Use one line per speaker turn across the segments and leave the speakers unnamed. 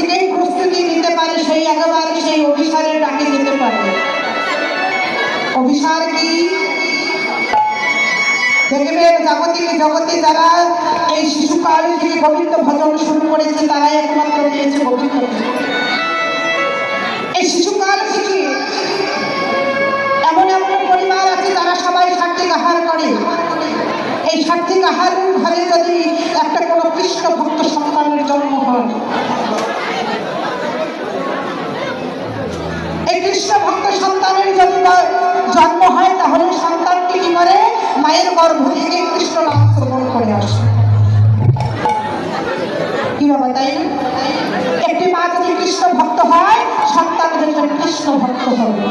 থেকেই প্রস্তুতি নিতে পারে, সেই একেবারে সেই অভিসারের ডাকে যেতে পারে। অভিসার কি? দেখবেন জাগতিক জগতে যারা এই শিশুকাল থেকে গোবিন্দ ভজন শুরু করেছে, তারাই একমাত্র পেয়েছে গোবিন্দ এই শিশুকাল থেকে এমন এমন পরিবার আছে, যারা সবাই সাত্বিক আহার করে। এই সাত্বিক আহারের ঘরে যদি একটা কোনো কৃষ্ণ ভক্ত সন্তানের জন্ম হয় এই কৃষ্ণ ভক্ত সন্তানের যদি বা- জন্ম হয় তাহলে সন্তানটি কি করে গর্ভ থেকে কৃষ্ণ নাম শ্রবণ করে আসে। কি বাবা তাই একটি মা যদি কৃষ্ণ ভক্ত হয় সন্তান যেন কৃষ্ণ ভক্ত হবে।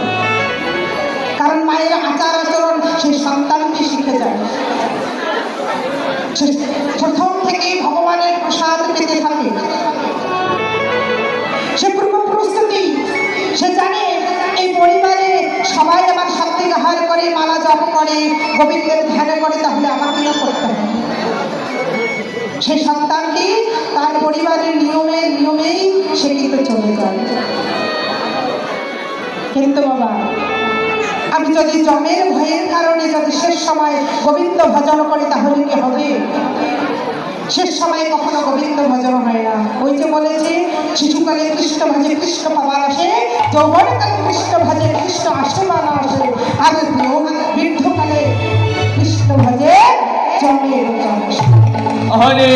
কারণ মায়ের আচার আচরণ সেই সন্তানকে শিখে যায়। প্রথম থেকেই ভগবানের প্রসাদ পেতে থাকে। সে পূর্ব প্রস্তুতি, সে জানে এই পরিবারে সবাই আমার সাত্বিক করে, মালা জপ করে, গোবিন্দের ধ্যান করে, তাহলে আমাকেও করতে হবে। সেই সন্তানটি তার পরিবারের নিয়মে, নিয়মেই সে কিন্তু চলে যায়। কিন্তু বাবা, আমি যদি জমের ভয়ের কারণে যদি শেষ সময় গোবিন্দ ভজন করি, তাহলে কি হবে? শেষ সময় কখনো গোবিন্দ ভজন হয় না। ওই যে বলেছে শিশুকালে কৃষ্ণ ভাজে কৃষ্ণ পাবার আসে, যৌবনকালে কৃষ্ণ ভাজে কৃষ্ণ আসে বা আসে। আর বৃদ্ধকালে কৃষ্ণ ভাজে জমে জন আসে।
হরে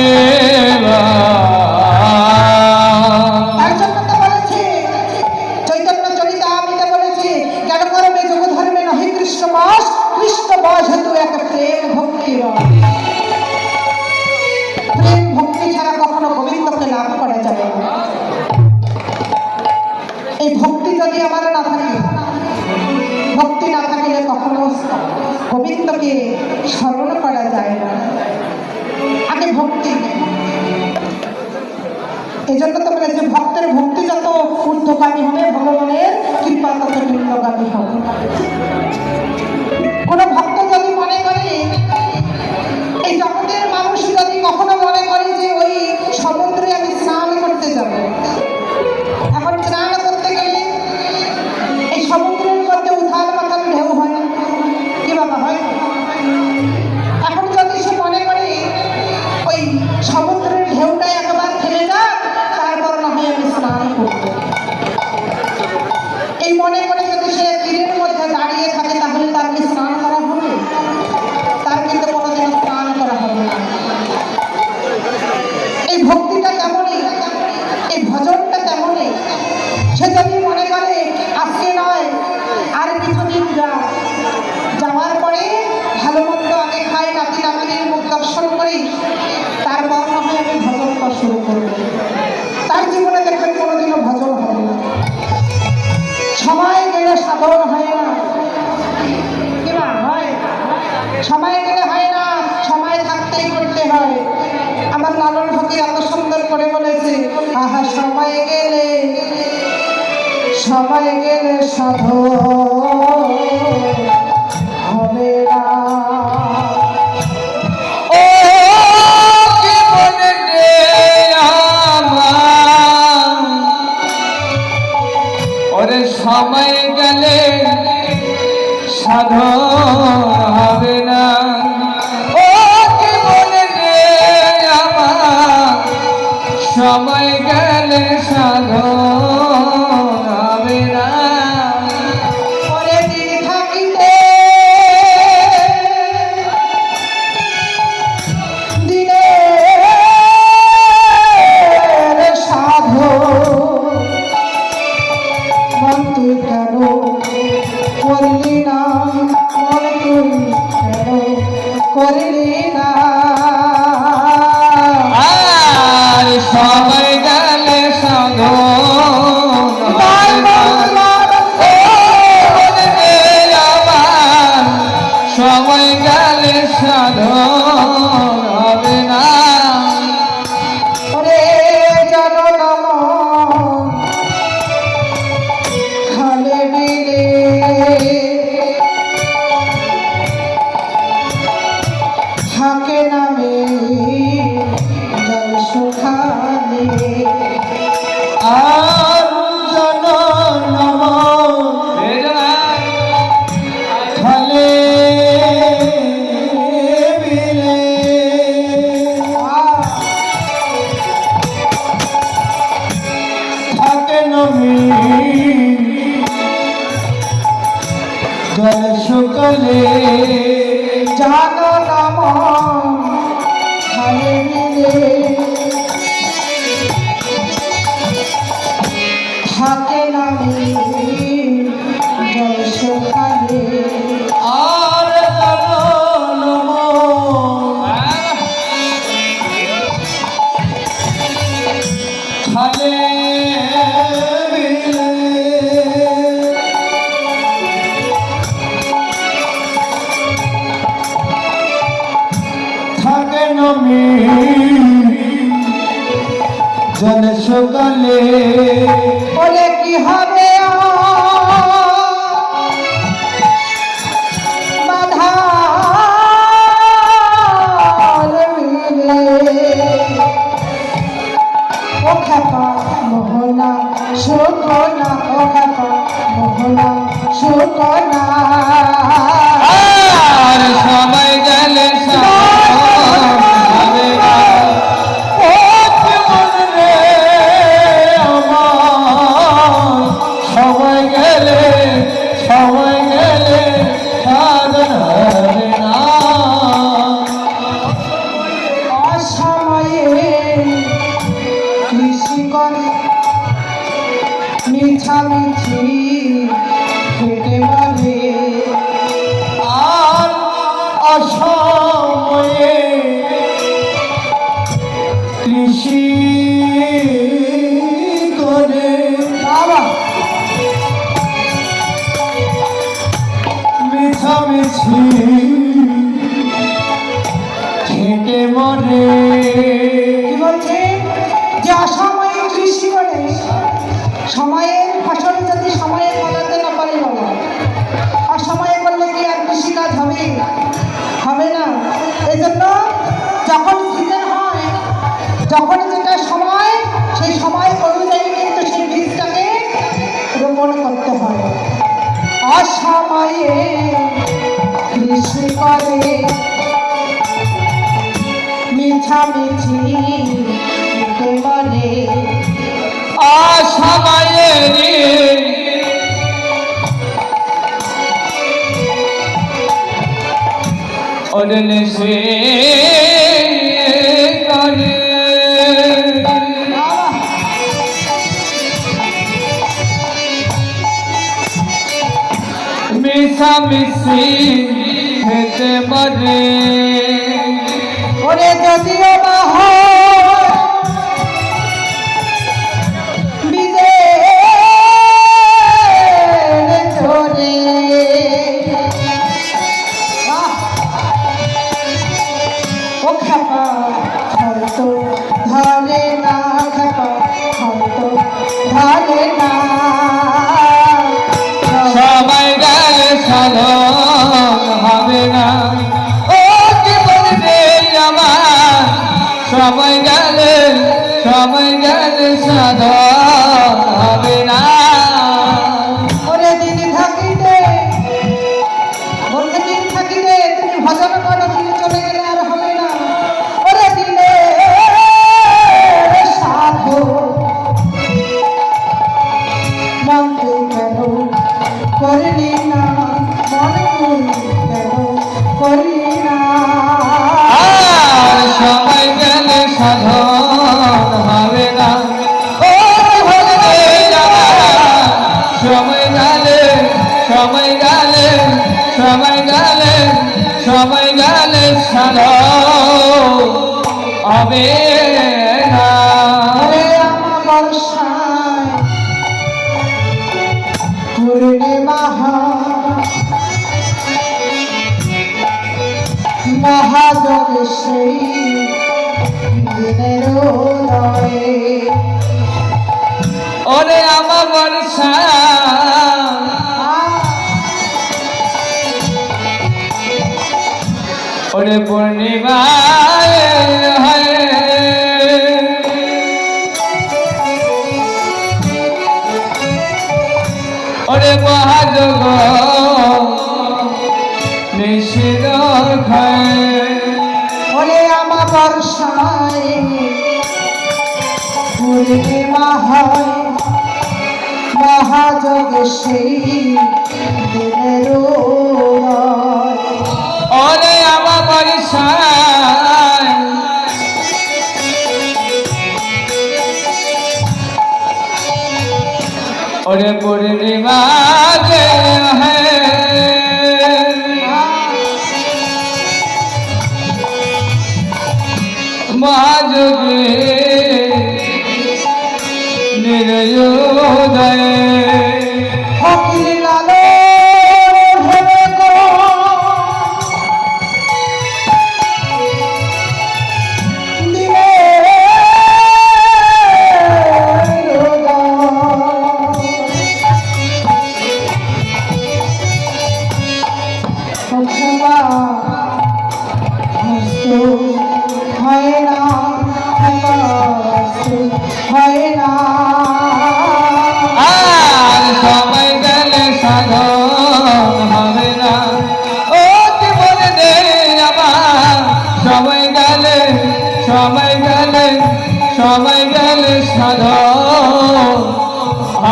ঊর্ধ্বগামী হবে ভগবানের কৃপা তত নিম্নগামী হবে। সময় গেলে সাধন হবে না।
সময় গেলে সাধন হবে না। ও মনে রে সময় গেলে
তুই কেন করলি না? মন তুই কেন করলি?
আমি। যেন সকালে
বলে কি হবে মোহনা সুকনা মোহনা সুকনা
ti. অডলে সে করে
মিশা
মিশি খেতে পারে। সময় গেলে সময় গেলে সময় গেলে ছাড়ো হবে
মহাজন সেই দিনের
ওরে আমার বর্ষা পূর্ণিমা ওরে মহাযোগ নিষিদ্ধ
ওরে আমার বর্ষায় পূর্ণিমা হয় মহাযোগ সেই দিনের
ওরে পূর্ণিমা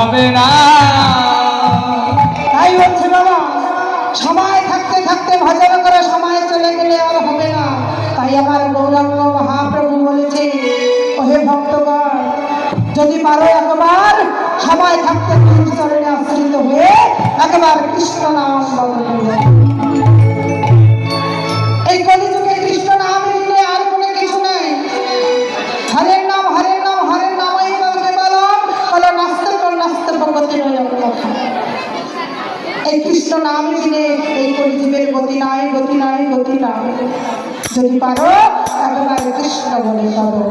হবে না।
তাই হচ্ছে বাবা, সময় থাকতে থাকতে ভজন করে সময় চলে গেলে আর হবে না। তাই আমার গৌরাঙ্গ মহাপ্রভু বলেছে, ওহে ভক্তগণ, যদি পারো একবার সময় থাকতে কৃষ্ণ চরণে আশ্রিত হয়ে একবার কৃষ্ণ নাম বলো নাম ফিরে এই পরিজীবের গতি নাই গতি নাই গতি নাই। যদি পারো একবার কৃষ্ণ বলে পারো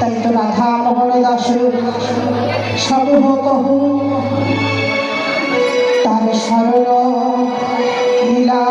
তাই তো রাধা মোহন দাস সব কহু তার সরল লীলা